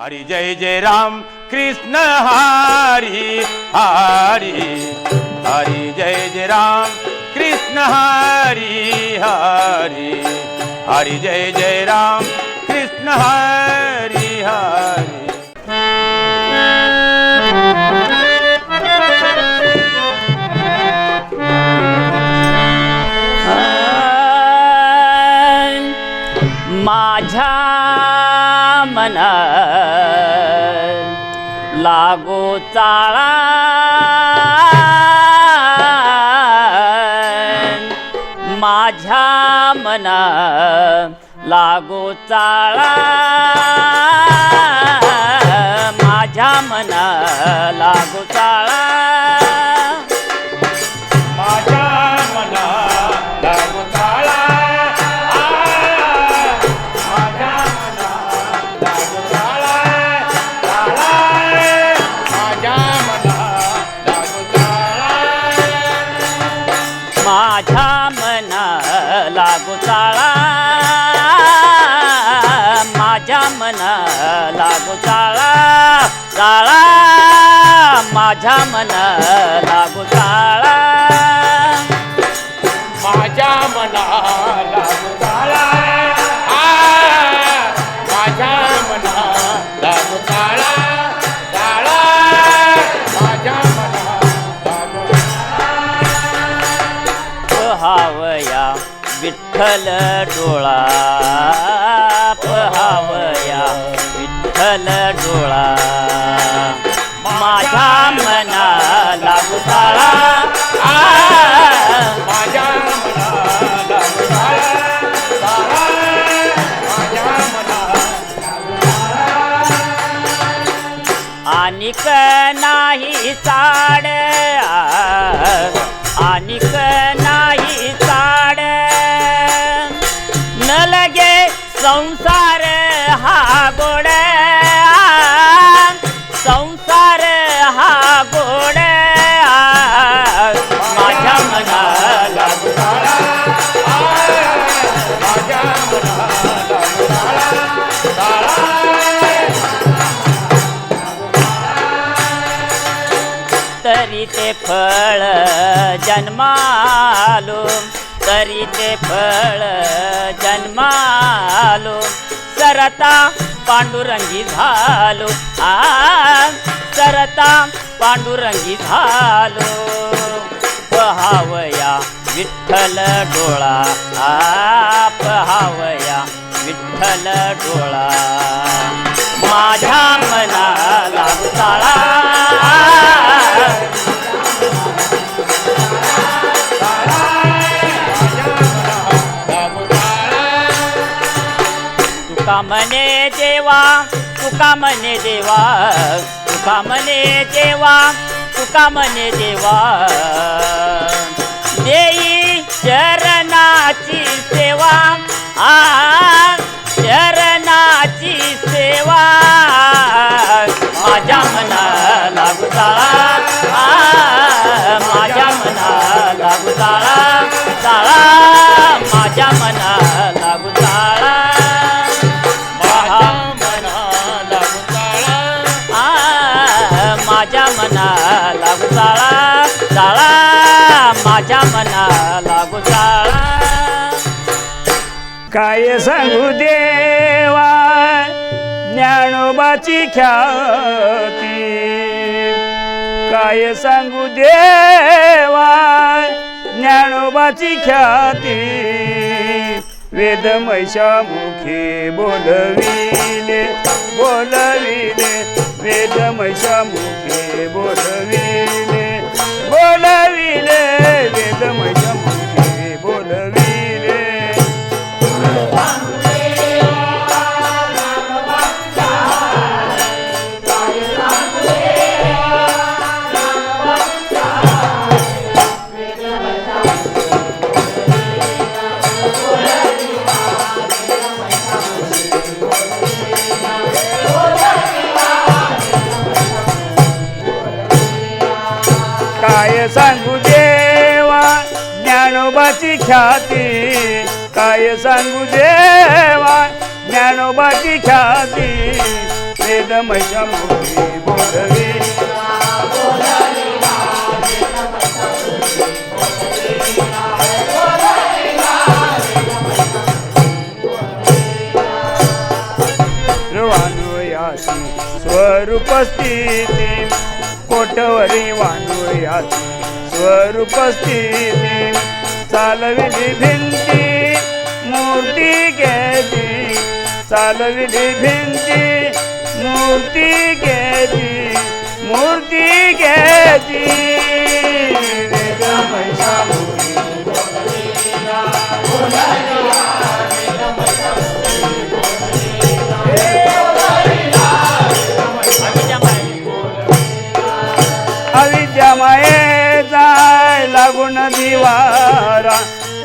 हरी जय जय राम कृष्ण हरी हरी। हरी जय जय राम कृष्ण हरी हरी। हरी जय जय राम कृष्ण हरी हरी। माझ्या मना लागो चाळा. माझ्या मना लागो चाळा. माझ्या मना लागो चाळा. माझ्या मना लागू चाळा माझ्या मना लागू ताळा आ, माझ्या मना लागू ताळा ताळा माझ्या मना लागू पहावया विठ्ठल डोळा फळ जन्मालो तरी ते फळ जन्मालो. सरता पांडुरंगी झालो आ सरता पांडुरंगी झालो. पहावया विठ्ठल डोळा आ पहावया विठ्ठल डोळा. माझ्या मनाला तुका म्हणे देवा तुका म्हणे देवा तुका म्हणे देवा तुका म्हणे देवा. देई चरणाची सेवा आ काय सांगू देवा? ज्ञानोबाची ख्याती. काय सांगू देवा? ज्ञानोबाची ख्याती. वेद मुखी बोलविले बोलविले. वेद मुखी बोलविले. काय सांगू देवा? ज्ञानोबाची ख्याती वेद महिषामुखी बोलवी. स्वरूप स्थिती कोटवरी वाणूयाची स्वरूप स्थिती चालविली भिंती. मूर्ती गेली चालविली भिंती. मूर्ती गेली मूर्ती गेली अविद्यामये जाय लागून दिवारा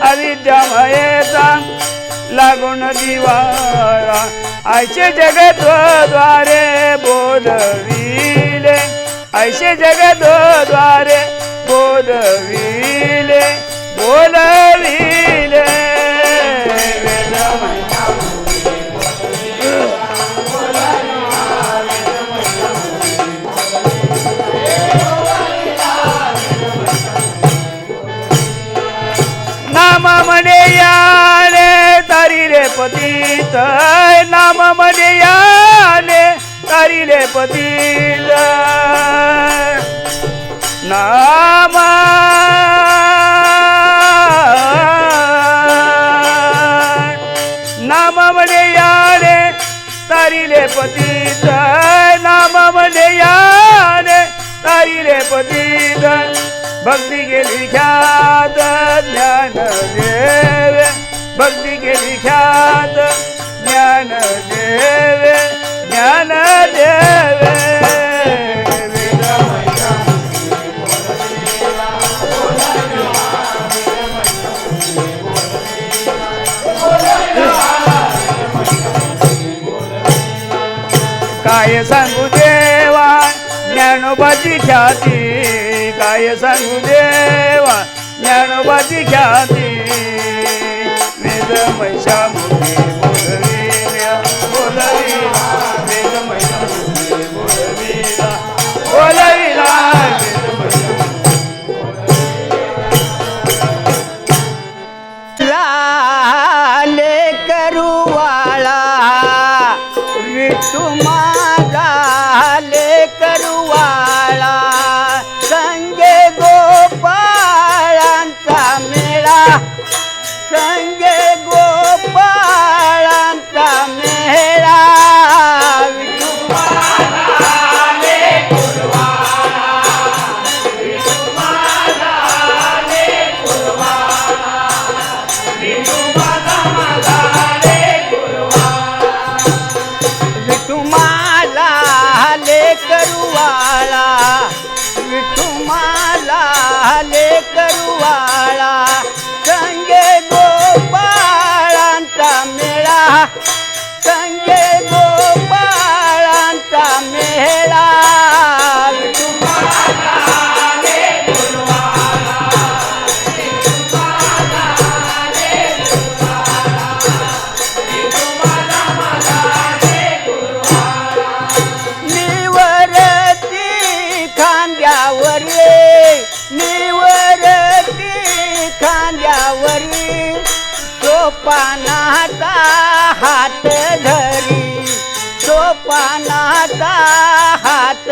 अविद्यामये गुण दिवारा आयचे जगत द्वारे बोलविले. आयचे जगत द्वारे बोलविले. बोलविले. तारिले पतीत नाम म्हणे याने तारिले पतीत नाम नाम म्हणे याने तारिले पतीत नाम म्हणे याने तारिले पतीत भक्ती गेली ख्यात ज्ञान देवे भक्ती गेली ख्यात ज्ञान देवे ज्ञान देवे. काय सांगू देवा ज्ञानोबाची ख्याती. काय सांगू देवा ज्ञानोबाची ख्याती. वेद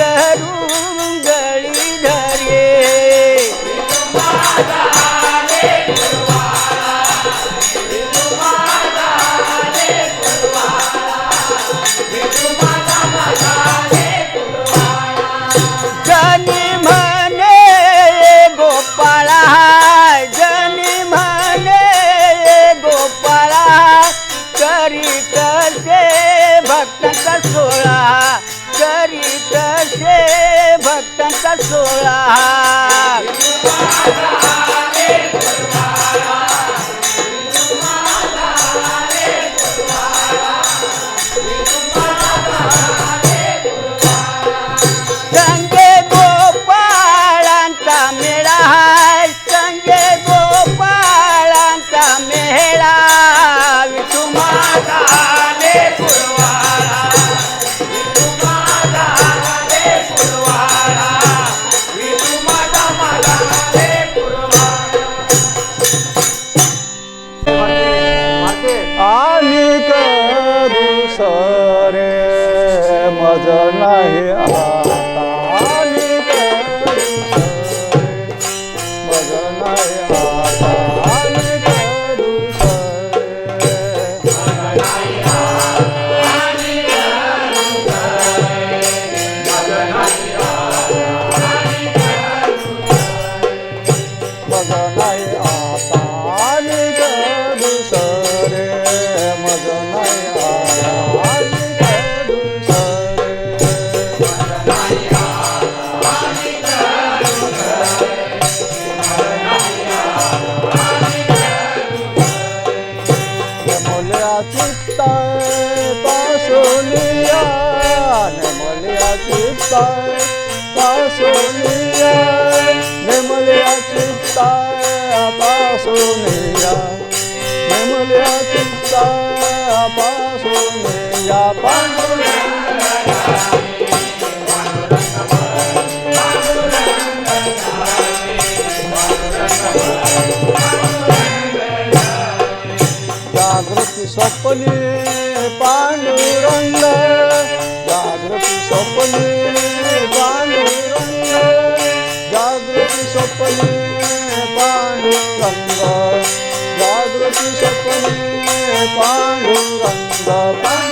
ಮಂಗಳೂ ಮಂಗಳಿ ಧಾರೆ जागृती स्वप्ने पांडुरंग जागृती स्वप्ने पांडुरंग जागृती स्वप्ने पांडुरंग पांडुरंग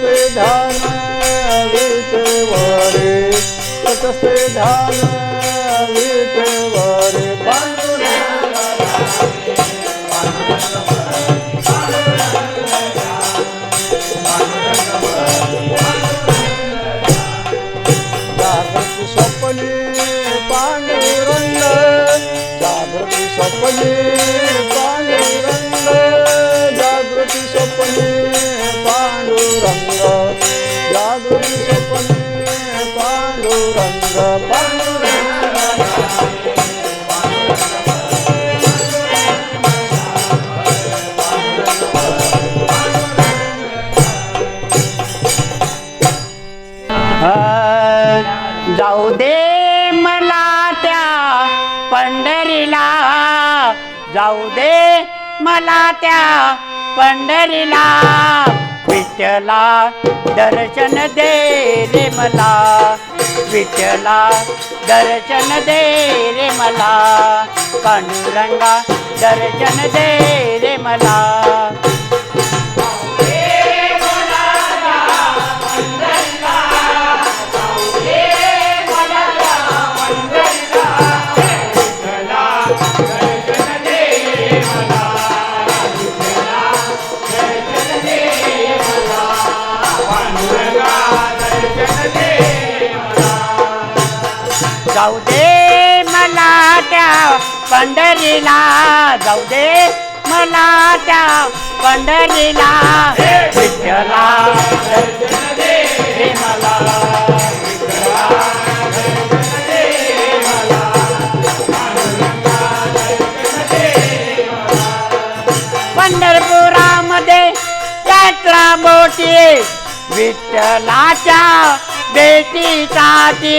ततस्ते ध्यान वारे ततस्ते धान पंढरीला जाऊ दे मला त्या पंढरीला. विठ्ठला दर्शन दे रे मला. विठ्ठला दर्शन दे रे मला. पांडुरंगा दर्शन दे रे मला. पंढरीला जाऊ दे मला त्या पंढरीला. विठ्ठला. पंढरपुरामध्ये यात्रा मोठी विठ्ठलाच्या बेटीसाठी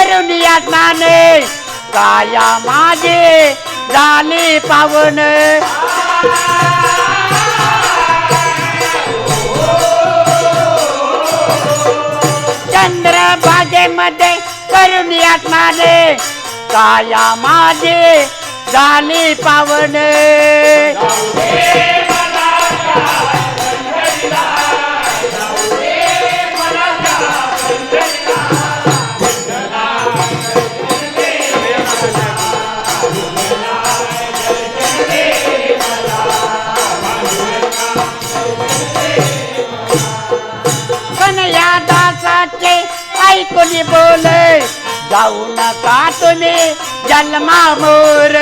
करुणी स्नाने काया माझे झाले पावन. चंद्र चंद्रभागेमध्ये करुणी स्नाने काया माझे झाले पावन. ऐकून बोले जाऊ नका तुम्ही जन्मा मोर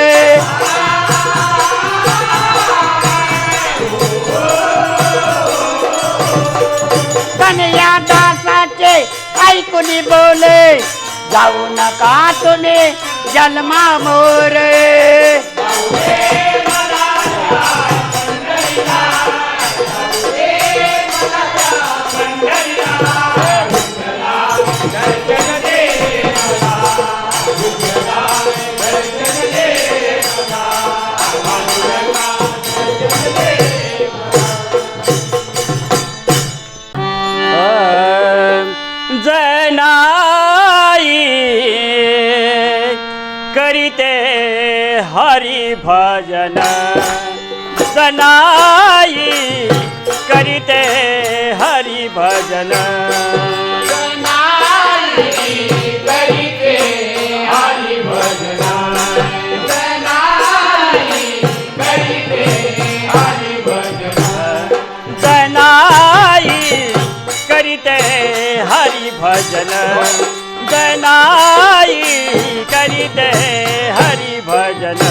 कन्हया दासाचे ऐकून बोले जाऊ नका तुम्ही जन्मा मोर भजन जनाई करीते हरी भजन। जनाई करीते हरी भजन। नाई करीते हरी भजन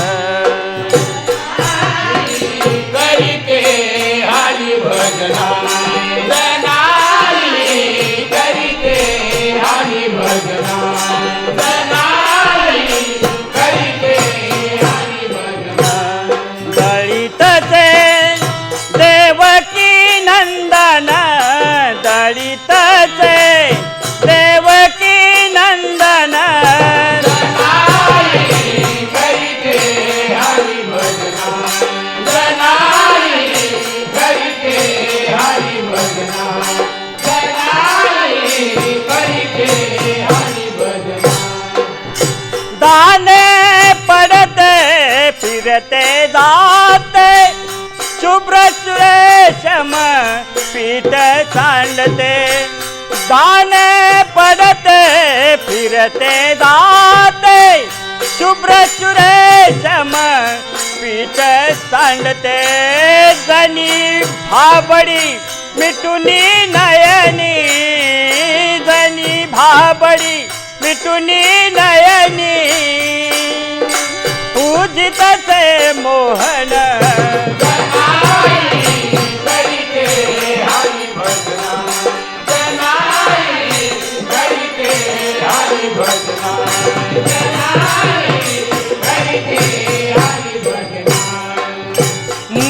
फिरते जाते शुभ्र सुरेशम पीठ सांडते जनी भाबडी मिटुनी नयनी जनी भाबडी मिटुनी नयनी. पूजितसे मोहन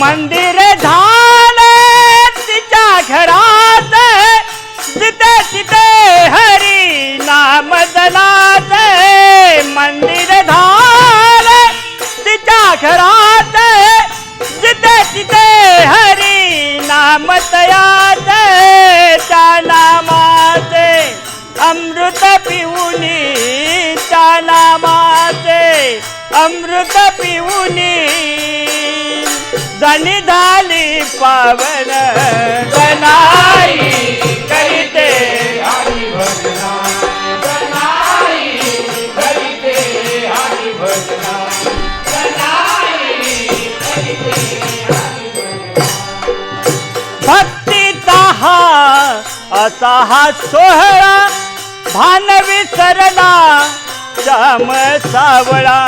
मंदिर धाम अमृत पिऊनी जनी झाली पावन जनाई करीते भक्तीचा हा असा हा सोहळा भान विसरला श्याम सावळा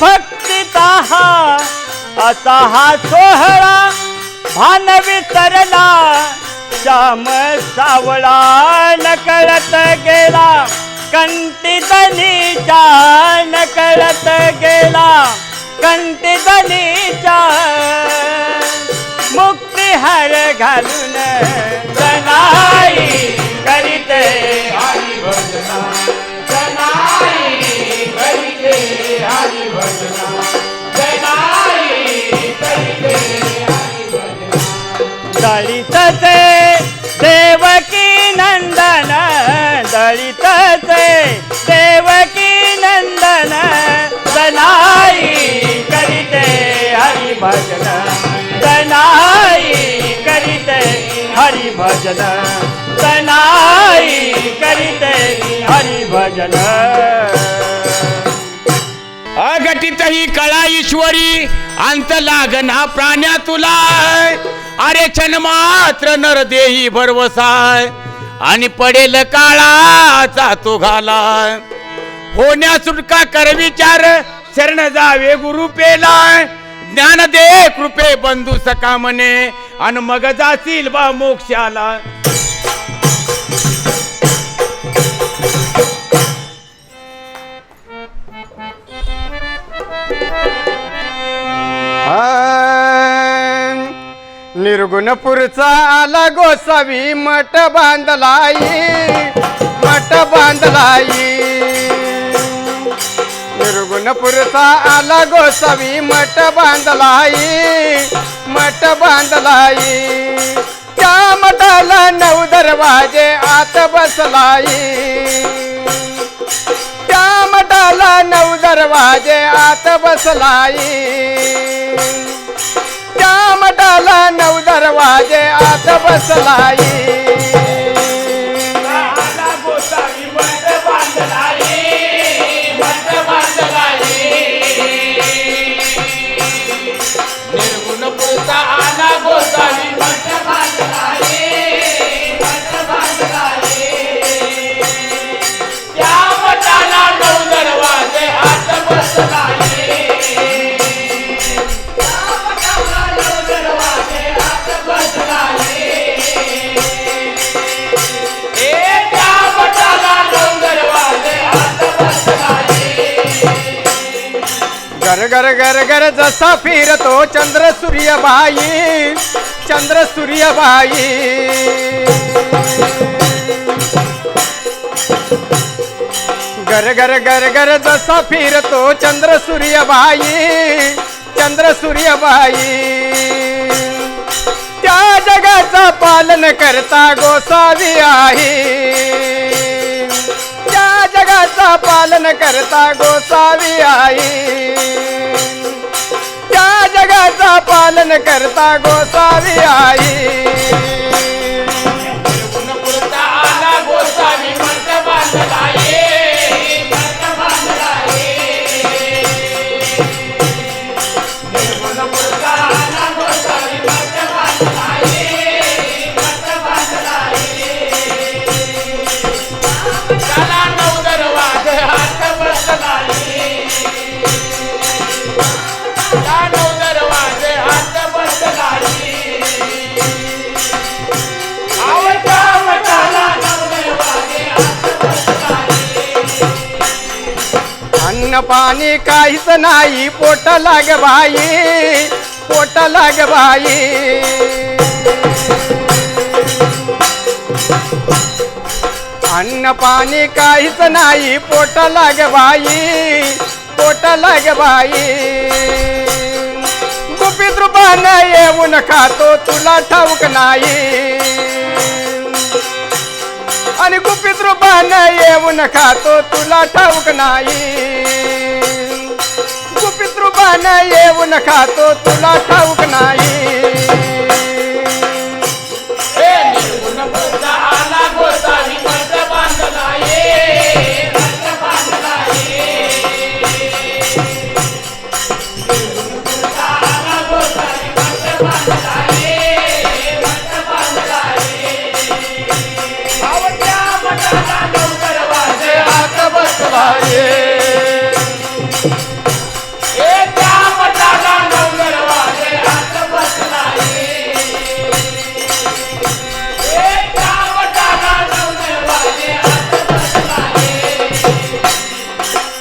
भक्तीचा हा असा हा सोहळा भान विसरला श्याम सावळा नकळत गेला. कंटितनीच्या नकळत गेला. कंटितनीच्या मुक्ती हर घालून जनाई करीते दळितचे देवकी नंदन दळितचे देवकी नंदन जनाई करीते हरी भजन जनाई करीते हरी भजन जनाई करीते हरी भजन अघटित ही कळा ईश्वरी अंत लागना प्राण्या तुला। अरे छन मात्र नर देही भरवसाय. आणि पडेल काळाचा तो घालाय. होण्या सुटका कर विचार शरण जावे गुरु पेलाय. ज्ञान दे कृपे बंधू सका म्हणे आणि मग जाशील बा मोक्षाला. गुणपूरचा आला गोसावी मठ बांधलाई मठ बांधलाई निर्गुणपूरचा आला गोसावी मठ बांधलाई मठ बांधलाई त्या मठाला नऊ दरवाजे आत बसलाई त्या मठाला नऊ दरवाजे आत बसलाई त्या मठाला नऊ दरवाजे आत बसलाई घर घर जसा फिरतो चंद्र सूर्यबाई चंद्र सूर्यबाई गर घर घर घर जसा फिरतो चंद्र सूर्यबाई चंद्र सूर्यबाई त्या जगाचा पालन करता गोसावी आहे. त्या जगाचा पालन करता गोसावी आई मार्गाचा पालन करता गोसावी आई. अन्न पाणी काहीच नाही. पोट लाग बाई पोट लाग बाई. अन्न पाणी काहीच नाही. पोट लाग बाई पोट लाग बाई. गुपित रूपानं येऊन खातो तुला ठाऊक नाही. आणि गुपित रूपानं येऊन खातो तुला ठाऊक नाही. गुपित रूपानं येऊन खातो तुला ठाऊक नाही. Bye.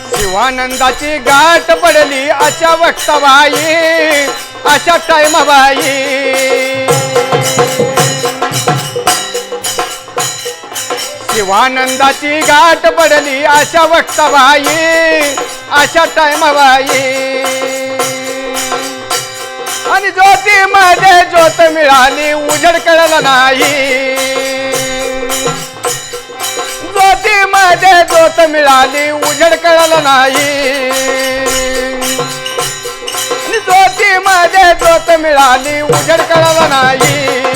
शिवानंदाची गाठ पडली अशा वक्तबाई अशा टाइमबाई देवानंदाची गाठ पडली अशा वक्तबाई अशा टाइमबाई आणि ज्योती मध्ये ज्योत मिळाली उजड कळलं नाही. ज्योती मध्ये ज्योत मिळाली उजड कळलं नाही. आणि ज्योती मध्ये ज्योत मिळाली उजड कळलं नाही.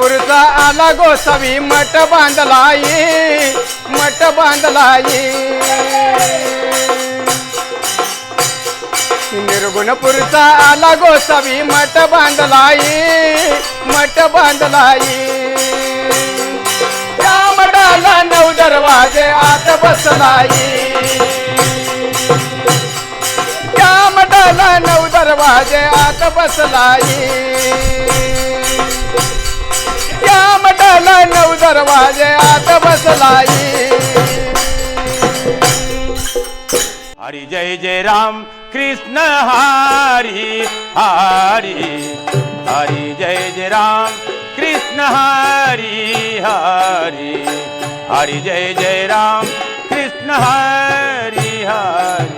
निर्गुण आला गोसावी मठ बांधलाई मठ बांधलाई निर्गुणपूरचा आला गोसावी मठ बांधलाई मठ बांधलाई त्या मठाला नऊ दरवाजे आत बसलाई त्या मठाला नऊ दरवाजे आत बसलाई त्या मठाला नऊ दरवाजे आत बसलाई हरी जय जय राम कृष्ण हरी हरी. हरी जय जय राम कृष्ण हरी हरी. हरी जय जय राम कृष्ण हरी हरी.